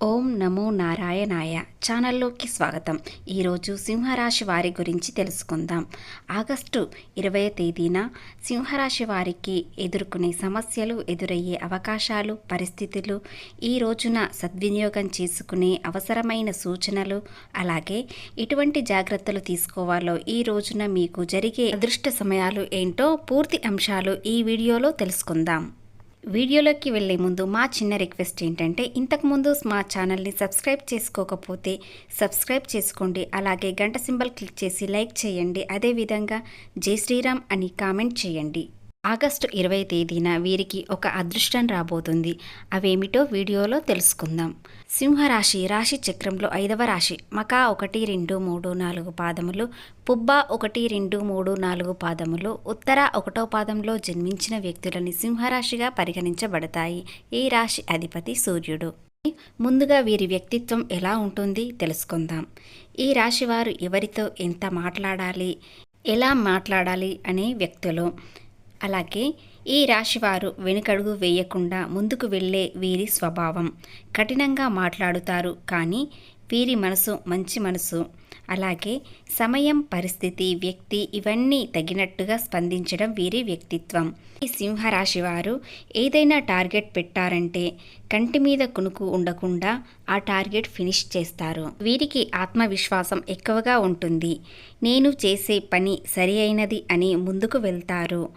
ఓం నమో నారాయణాయ ఛానల్లోకి స్వాగతం. ఈరోజు సింహరాశి వారి గురించి తెలుసుకుందాం. ఆగస్టు ఇరవై తేదీన సింహరాశి వారికి ఎదుర్కొనే సమస్యలు ఎదురయ్యే అవకాశాలు పరిస్థితులు ఈ రోజున సద్వినియోగం చేసుకునే అవసరమైన సూచనలు అలాగే ఎటువంటి జాగ్రత్తలు తీసుకోవాలో ఈ రోజున మీకు జరిగే అదృష్ట సమయాలు ఏంటో పూర్తి అంశాలు ఈ వీడియోలో తెలుసుకుందాం. వీడియోలోకి వెళ్ళే ముందు మా చిన్న రిక్వెస్ట్ ఏంటంటే ఇంతకుముందు మా ఛానల్ని సబ్స్క్రైబ్ చేసుకోకపోతే సబ్స్క్రైబ్ చేసుకోండి. అలాగే గంట సింబల్ క్లిక్ చేసి లైక్ చేయండి. అదేవిధంగా జై శ్రీరామ్ అని కామెంట్ చేయండి. ఆగస్టు ఇరవై తేదీన వీరికి ఒక అదృష్టం రాబోతుంది. అవేమిటో వీడియోలో తెలుసుకుందాం. సింహరాశి రాశి చక్రంలో ఐదవ రాశి మకా ఒకటి రెండు మూడు నాలుగు పాదములు పుబ్బ ఒకటి రెండు మూడు నాలుగు పాదములు ఉత్తర ఒకటో పాదంలో జన్మించిన వ్యక్తులని సింహరాశిగా పరిగణించబడతాయి. ఈ రాశి అధిపతి సూర్యుడు. ముందుగా వీరి వ్యక్తిత్వం ఎలా ఉంటుంది తెలుసుకుందాం. ఈ రాశివారు ఎవరితో ఎంత మాట్లాడాలి ఎలా మాట్లాడాలి అనే వ్యక్తులు. అలాగే ఈ రాశివారు వెనుకడుగు వేయకుండా ముందుకు వెళ్ళే వీరి స్వభావం. కఠినంగా మాట్లాడుతారు కానీ వీరి మనసు మంచి మనసు. అలాగే సమయం పరిస్థితి వ్యక్తి ఇవన్నీ తగినట్టుగా స్పందించడం వీరి వ్యక్తిత్వం. ఈ సింహరాశి వారు ఏదైనా టార్గెట్ పెట్టారంటే కంటి మీద కునుకు ఉండకుండా ఆ టార్గెట్ ఫినిష్ చేస్తారు. వీరికి ఆత్మవిశ్వాసం ఎక్కువగా ఉంటుంది. నేను చేసే పని సరి అయినది అని ముందుకు వెళ్తారు.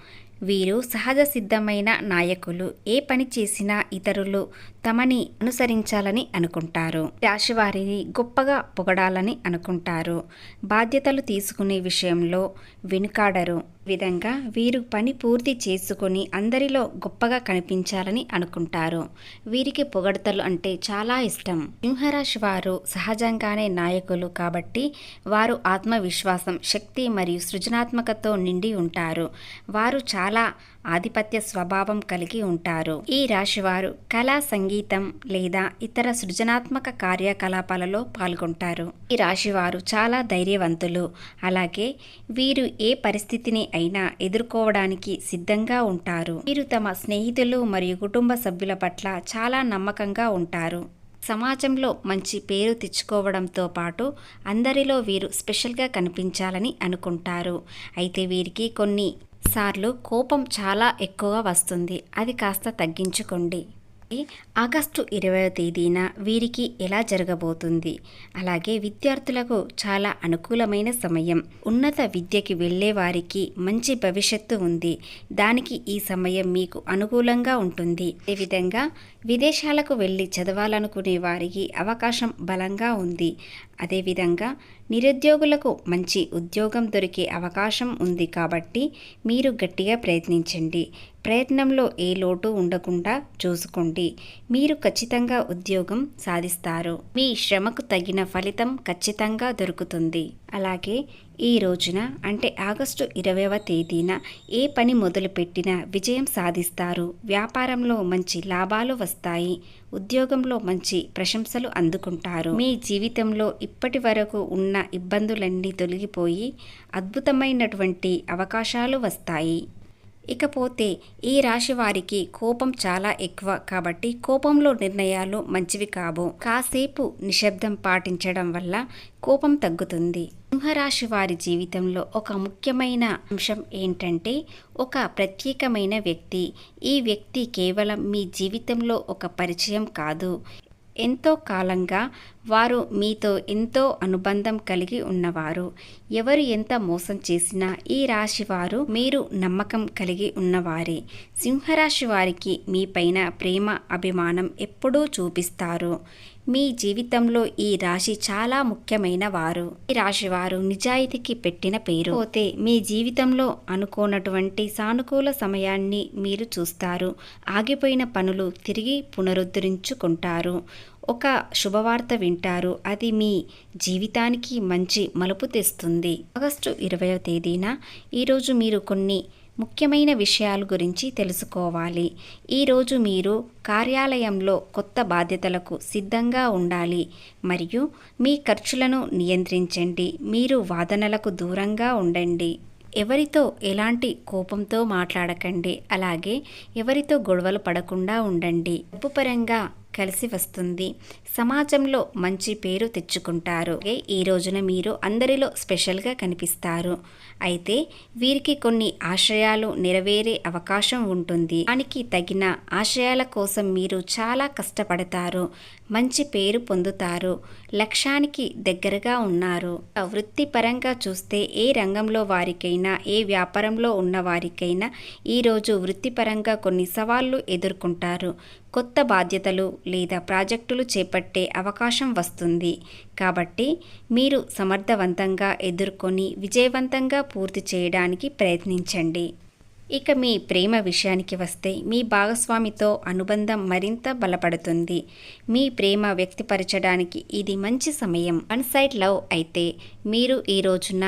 వీరు సహజ సిద్ధమైన నాయకులు. ఏ పని చేసినా ఇతరులు తమని అనుసరించాలని అనుకుంటారు. రాశివారిని గొప్పగా పొగడాలని అనుకుంటారు. బాధ్యతలు తీసుకునే విషయంలో వెనుకాడరు. విధంగా వీరు పని పూర్తి చేసుకొని అందరిలో గొప్పగా కనిపించాలని అనుకుంటారు. వీరికి పొగడతలు అంటే చాలా ఇష్టం. సింహరాశి వారు సహజంగానే నాయకులు కాబట్టి వారు ఆత్మవిశ్వాసం శక్తి మరియు సృజనాత్మకతో నిండి ఉంటారు. వారు చాలా ఆధిపత్య స్వభావం కలిగి ఉంటారు. ఈ రాశివారు కళా సంగీతం లేదా ఇతర సృజనాత్మక కార్యకలాపాలలో పాల్గొంటారు. ఈ రాశివారు చాలా ధైర్యవంతులు. అలాగే వీరు ఏ పరిస్థితిని అయినా ఎదుర్కోవడానికి సిద్ధంగా ఉంటారు. వీరు తమ స్నేహితులు మరియు కుటుంబ సభ్యుల పట్ల చాలా నమ్మకంగా ఉంటారు. సమాజంలో మంచి పేరు తెచ్చుకోవడంతో పాటు అందరిలో వీరు స్పెషల్గా కనిపించాలని అనుకుంటారు. అయితే వీరికి కొన్ని సార్లు కోపం చాలా ఎక్కువగా వస్తుంది. అది కాస్త తగ్గించుకోండి. ఆగస్టు ఇరవై తేదీన వీరికి ఎలా జరగబోతుంది? అలాగే విద్యార్థులకు చాలా అనుకూలమైన సమయం. ఉన్నత విద్యకి వెళ్ళే వారికి మంచి భవిష్యత్తు ఉంది. దానికి ఈ సమయం మీకు అనుకూలంగా ఉంటుంది. అదేవిధంగా విదేశాలకు వెళ్ళి చదవాలనుకునే వారికి అవకాశం బలంగా ఉంది. అదేవిధంగా నిరుద్యోగులకు మంచి ఉద్యోగం దొరికే అవకాశం ఉంది కాబట్టి మీరు గట్టిగా ప్రయత్నించండి. ప్రయత్నంలో ఏ లోటు ఉండకుండా చూసుకోండి. మీరు ఖచ్చితంగా ఉద్యోగం సాధిస్తారు. మీ శ్రమకు తగిన ఫలితం ఖచ్చితంగా దొరుకుతుంది. అలాగే ఈ రోజున అంటే ఆగస్టు ఇరవైవ తేదీన ఏ పని మొదలుపెట్టినా విజయం సాధిస్తారు. వ్యాపారంలో మంచి లాభాలు వస్తాయి. ఉద్యోగంలో మంచి ప్రశంసలు అందుకుంటారు. మీ జీవితంలో ఇప్పటి వరకు ఉన్న ఇబ్బందులన్నీ తొలగిపోయి అద్భుతమైనటువంటి అవకాశాలు వస్తాయి. ఇకపోతే ఈ రాశి వారికి కోపం చాలా ఎక్కువ కాబట్టి కోపంలో నిర్ణయాలు మంచివి కావు. కాసేపు నిశ్శబ్దం పాటించడం వల్ల కోపం తగ్గుతుంది. సింహరాశి వారి జీవితంలో ఒక ముఖ్యమైన అంశం ఏంటంటే ఒక ప్రత్యేకమైన వ్యక్తి. ఈ వ్యక్తి కేవలం మీ జీవితంలో ఒక పరిచయం కాదు. ఎంతో కాలంగా వారు మీతో ఎంతో అనుబంధం కలిగి ఉన్నవారు. ఎవరు ఎంత మోసం చేసినా ఈ రాశి వారు మీరు నమ్మకం కలిగి ఉన్నవారే. సింహరాశి వారికి మీపైన ప్రేమ అభిమానం ఎప్పుడూ చూపిస్తారు. మీ జీవితంలో ఈ రాశి చాలా ముఖ్యమైన వారు ఈ రాశి వారు నిజాయితీకి పెట్టిన పేరు. పోతే మీ జీవితంలో అనుకోనటువంటి సానుకూల సమయాన్ని మీరు చూస్తారు. ఆగిపోయిన పనులు తిరిగి పునరుద్ధరించుకుంటారు. ఒక శుభవార్త వింటారు. అది మీ జీవితానికి మంచి మలుపు తెస్తుంది. ఆగస్టు ఇరవయో తేదీన ఈరోజు మీరు కొన్ని ముఖ్యమైన విషయాల గురించి తెలుసుకోవాలి. ఈరోజు మీరు కార్యాలయంలో కొత్త బాధ్యతలకు సిద్ధంగా ఉండాలి. మరియు మీ ఖర్చులను నియంత్రించండి. మీరు వాదనలకు దూరంగా ఉండండి. ఎవరితో ఎలాంటి కోపంతో మాట్లాడకండి. అలాగే ఎవరితో గొడవలు పడకుండా ఉండండి. డబ్బు పరంగా కలిసి వస్తుంది. సమాజంలో మంచి పేరు తెచ్చుకుంటారు. ఈ రోజున మీరు అందరిలో స్పెషల్గా కనిపిస్తారు. అయితే వీరికి కొన్ని ఆశయాలు నెరవేరే అవకాశం ఉంటుంది. దానికి తగిన ఆశయాల కోసం మీరు చాలా కష్టపడతారు. మంచి పేరు పొందుతారు. లక్ష్యానికి దగ్గరగా ఉన్నారు. వృత్తిపరంగా చూస్తే ఏ రంగంలో వారికైనా ఏ వ్యాపారంలో ఉన్న వారికైనా ఈరోజు వృత్తిపరంగా కొన్ని సవాళ్ళు ఎదుర్కొంటారు. కొత్త బాధ్యతలు లేదా ప్రాజెక్టులు చేపట్టే అవకాశం వస్తుంది. కాబట్టి మీరు సమర్థవంతంగా ఎదుర్కొని విజయవంతంగా పూర్తి చేయడానికి ప్రయత్నించండి. ఇక మీ ప్రేమ విషయానికి వస్తే మీ భాగస్వామితో అనుబంధం మరింత బలపడుతుంది. మీ ప్రేమ వ్యక్తపరచడానికి ఇది మంచి సమయం. వన్ సైడ్ లవ్ అయితే మీరు ఈ రోజున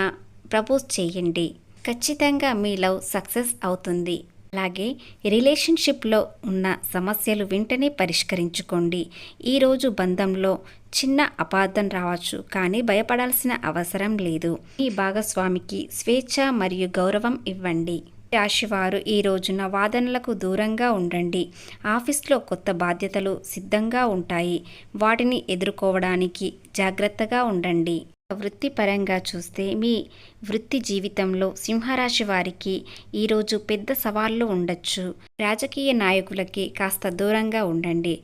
ప్రపోజ్ చేయండి. ఖచ్చితంగా మీ లవ్ సక్సెస్ అవుతుంది. అలాగే రిలేషన్షిప్లో ఉన్న సమస్యలు వెంటనే పరిష్కరించుకోండి. ఈరోజు బంధంలో చిన్న అపార్థం రావచ్చు కానీ భయపడాల్సిన అవసరం లేదు. మీ భాగస్వామికి స్వేచ్ఛ మరియు గౌరవం ఇవ్వండి. రాశివారు ఈ రోజున వాదనలకు దూరంగా ఉండండి. ఆఫీస్లో కొత్త బాధ్యతలు సిద్ధంగా ఉంటాయి. వాటిని ఎదుర్కోవడానికి జాగ్రత్తగా ఉండండి. వృత్తిపరంగా చూస్తే మీ వృత్తి జీవితంలో సింహరాశి వారికి ఈరోజు పెద్ద సవాళ్ళు ఉండొచ్చు. రాజకీయ నాయకులకి కాస్త దూరంగా ఉండండి.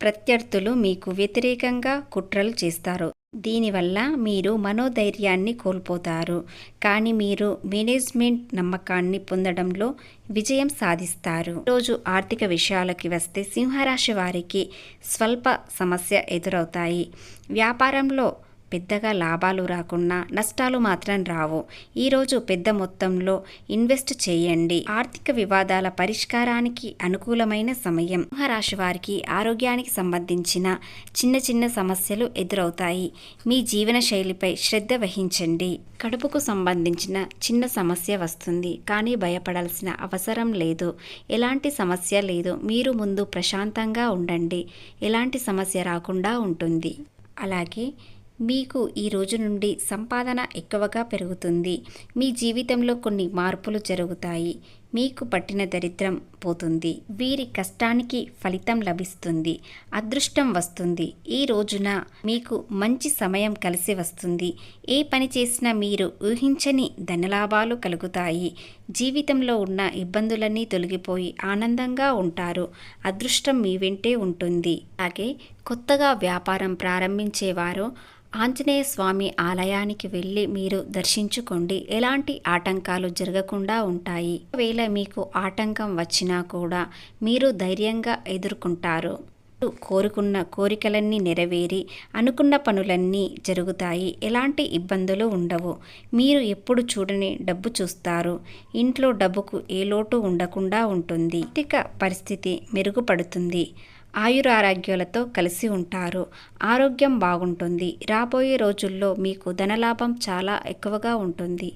ప్రత్యర్థులు మీకు వ్యతిరేకంగా కుట్రలు చేస్తారు. దీనివల్ల మీరు మనోధైర్యాన్ని కోల్పోతారు. కానీ మీరు మేనేజ్మెంట్ నమ్మకాన్ని పొందడంలో విజయం సాధిస్తారు. రోజు ఆర్థిక విషయాలకి వస్తే సింహరాశి వారికి స్వల్ప సమస్య ఎదురవుతాయి. వ్యాపారంలో పెద్దగా లాభాలు రాకున్నా నష్టాలు మాత్రం రావు. ఈరోజు పెద్ద మొత్తంలో ఇన్వెస్ట్ చేయండి. ఆర్థిక వివాదాల పరిష్కారానికి అనుకూలమైన సమయం. సింహరాశి వారికి ఆరోగ్యానికి సంబంధించిన చిన్న చిన్న సమస్యలు ఎదురవుతాయి. మీ జీవన శైలిపై శ్రద్ధ వహించండి. కడుపుకు సంబంధించిన చిన్న సమస్య వస్తుంది. కానీ భయపడాల్సిన అవసరం లేదు. ఎలాంటి సమస్య లేదు. మీరు ముందు ప్రశాంతంగా ఉండండి. ఎలాంటి సమస్య రాకుండా ఉంటుంది. అలాగే మీకు ఈ రోజు నుండి సంపాదన ఎక్కువగా పెరుగుతుంది. మీ జీవితంలో కొన్ని మార్పులు జరుగుతాయి. మీకు పట్టిన దరిద్రం పోతుంది. వీరి కష్టానికి ఫలితం లభిస్తుంది. అదృష్టం వస్తుంది. ఈ రోజున మీకు మంచి సమయం కలిసి వస్తుంది. ఏ పని చేసినా మీరు ఊహించని ధనలాభాలు కలుగుతాయి. జీవితంలో ఉన్న ఇబ్బందులన్నీ తొలగిపోయి ఆనందంగా ఉంటారు. అదృష్టం మీ వెంటే ఉంటుంది. అలాగే కొత్తగా వ్యాపారం ప్రారంభించేవారు ఆంజనేయ స్వామి ఆలయానికి వెళ్ళి మీరు దర్శించుకోండి. ఎలాంటి ఆటంకాలు జరగకుండా ఉంటాయి. ఒకవేళ మీకు ఆటంకం వచ్చినా కూడా మీరు ధైర్యంగా ఎదుర్కొంటారు. కోరుకున్న కోరికలన్నీ నెరవేరి అనుకున్న పనులన్నీ జరుగుతాయి. ఎలాంటి ఇబ్బందులు ఉండవు. మీరు ఎప్పుడు చూడని డబ్బు చూస్తారు. ఇంట్లో డబ్బుకు ఏ లోటు ఉండకుండా ఉంటుంది. ఆర్థిక పరిస్థితి మెరుగుపడుతుంది. ఆయురారోగ్యాలతో కలిసి ఉంటారు. ఆరోగ్యం బాగుంటుంది. రాబోయే రోజుల్లో మీకు ధనలాభం చాలా ఎక్కువగా ఉంటుంది.